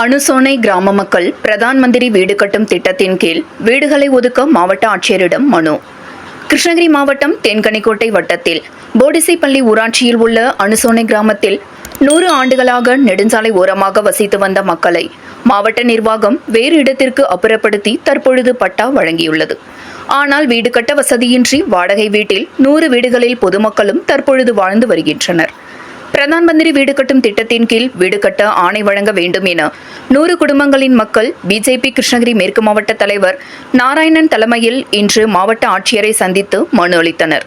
அனுசோனை கிராம மக்கள் பிரதான் மந்திரி வீடு கட்டும் திட்டத்தின் கீழ் வீடுகளை ஒதுக்க மாவட்ட ஆட்சியரிடம் மனு. கிருஷ்ணகிரி மாவட்டம் தென்கனிக்கோட்டை வட்டத்தில் போடிசைப்பள்ளி ஊராட்சியில் உள்ள அனுசோனை கிராமத்தில் நூறு ஆண்டுகளாக நெடுஞ்சாலை ஓரமாக வசித்து வந்த மக்களை மாவட்ட நிர்வாகம் வேறு இடத்திற்கு அப்புறப்படுத்தி தற்பொழுது பட்டா வழங்கியுள்ளது. ஆனால் வீடு கட்ட வசதியின்றி வாடகை வீட்டில் நூறு வீடுகளில் பொதுமக்களும் தற்பொழுது வாழ்ந்து வருகின்றனர். பிரதான் மந்திரி வீடு கட்டும் திட்டத்தின் கீழ் வீடு கட்ட ஆணை வழங்க வேண்டும் என நூறு குடும்பங்களின் மக்கள் பிஜேபி கிருஷ்ணகிரி மேற்கு மாவட்ட தலைவர் நாராயணன் தலைமையில் இன்று மாவட்ட ஆட்சியரை சந்தித்து மனு அளித்தனர்.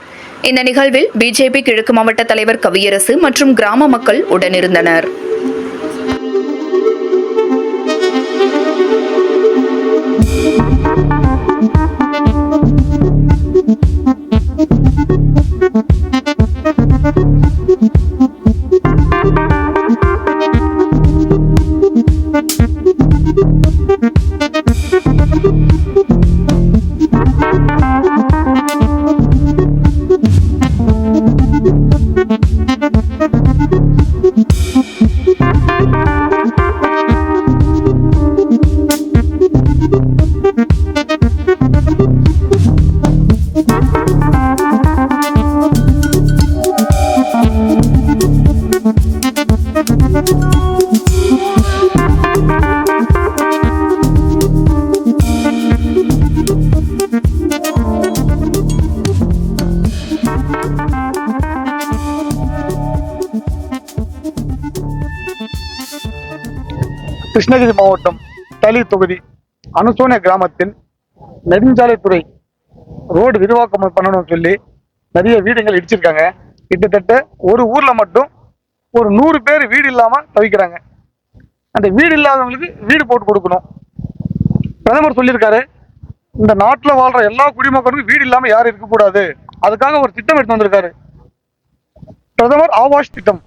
இந்த நிகழ்வில் பிஜேபி கிழக்கு மாவட்ட தலைவர் கவியரசு மற்றும் கிராம மக்கள் உடனிருந்தனர். கிருஷ்ணகிரி மாவட்டம் தளி தொகுதி அனுசோனிய கிராமத்தில் நெடுஞ்சாலைத்துறை ரோடு விரிவாக்கம் பண்ணணும்னு சொல்லி நிறைய வீடுகள் இடிச்சிருக்காங்க. கிட்டத்தட்ட ஒரு ஊரில் மட்டும் ஒரு நூறு பேர் வீடு இல்லாமல் தவிக்கிறாங்க. அந்த வீடு இல்லாதவங்களுக்கு வீடு போட்டு கொடுக்கணும். பிரதமர் சொல்லியிருக்காரு இந்த நாட்டில் வாழ்கிற எல்லா குடிமக்களுக்கும் வீடு இல்லாமல் யாரும் இருக்கக்கூடாது. அதுக்காக ஒரு திட்டம் எடுத்து வந்திருக்காரு. பிரதமர் ஆவாஸ் திட்டம்.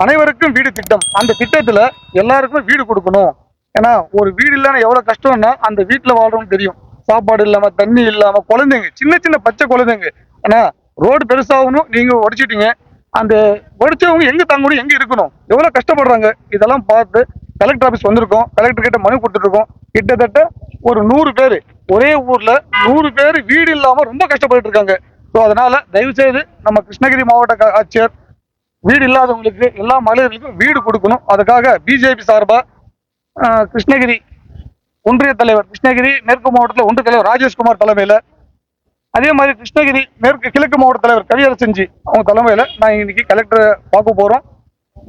அனைவருக்கும் வீடு திட்டம். அந்த திட்டத்தில் எல்லாருக்கும் வீடு கொடுக்கணும். ஏன்னா ஒரு வீடு இல்லைன்னா எவ்வளோ கஷ்டம்னா அந்த வீட்டில் வாழ்றவங்க தெரியும். சாப்பாடு இல்லாமல் தண்ணி இல்லாமல் குழந்தைங்க சின்ன சின்ன பச்சை குழந்தைங்க. ஏன்னா ரோடு பெருசாகணும் நீங்கள் உடைச்சிட்டீங்க. அந்த உடைச்சவங்க எங்கே தங்கணும் எங்கே இருக்கணும்? எவ்வளோ கஷ்டப்படுறாங்க? இதெல்லாம் பார்த்து கலெக்டர் ஆஃபீஸ் வந்திருக்கோம். கலெக்டர் கிட்ட மனு கொடுத்துருக்கோம் கிட்டத்தட்ட ஒரு நூறு பேர். ஒரே ஊரில் நூறு பேர் வீடு இல்லாமல் ரொம்ப கஷ்டப்பட்டு இருக்காங்க ஸோ அதனால் தயவு செய்து நம்ம கிருஷ்ணகிரி மாவட்ட க- ஆட்சியர் வீடு இல்லாதவங்களுக்கு எல்லா மகளிர்களுக்கும் வீடு கொடுக்கணும். அதுக்காக பிஜேபி சார்பாக கிருஷ்ணகிரி ஒன்றிய தலைவர் கிருஷ்ணகிரி மேற்கு மாவட்டத்தில் ஒன்றிய தலைவர் ராஜேஷ்குமார் தலைமையில். அதே மாதிரி கிருஷ்ணகிரி மேற்கு கிழக்கு மாவட்ட தலைவர் கவியரசஞ்சி அவங்க தலைமையில் நான் இன்னைக்கு கலெக்டரை பார்க்க போகிறோம்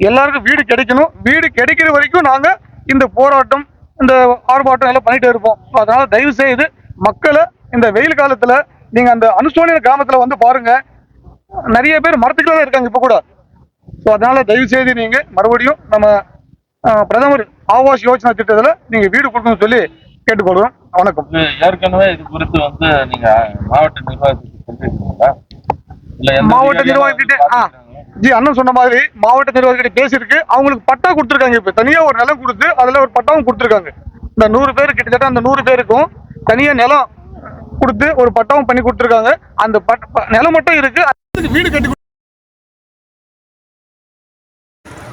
எல்லாருக்கும் வீடு கிடைக்கணும். வீடு கிடைக்கிற வரைக்கும் நாங்கள் இந்த போராட்டம் இந்த ஆர்ப்பாட்டம் எல்லாம் பண்ணிகிட்டே இருப்போம். அதனால் தயவு செய்து மக்களை இந்த வெயில் காலத்தில் நீங்கள் அந்த அனுசோனிய கிராமத்தில் வந்து பாருங்கள் நிறைய பேர் மரத்துக்குள்ள தான் இருக்காங்க இப்போ கூட. ஸோ அதனால தயவு செய்து நீங்க மறுபடியும் நம்ம பிரதமர் ஆவாஸ் யோஜனா திட்டத்துல நீங்க வீடு கொடுக்கணும்னு சொல்லி கேட்டுக்கொள்கிறோம். வணக்கம். ஏற்கனவே இது குறித்து வந்து நீங்க மாவட்ட நிர்வாகத்துக்கு மாவட்ட வந்து ஆ? ஜி அண்ணன் சொன்ன மாதிரி மாவட்ட நிர்வாகிகிட்ட பேசியிருக்கு. அவங்களுக்கு பட்டா கொடுத்துருக்காங்க இப்ப. தனியா ஒரு நிலம் கொடுத்து அதுல ஒரு பட்டாவும் கொடுத்துருக்காங்க. இந்த நூறு பேர் கிட்டத்தட்ட அந்த நூறு பேருக்கும் தனியா நிலம் கொடுத்து ஒரு பட்டாவும் பண்ணி கொடுத்துருக்காங்க. அந்த நிலம் மட்டும் இருக்கு. அதுக்கு வீடு கட்டி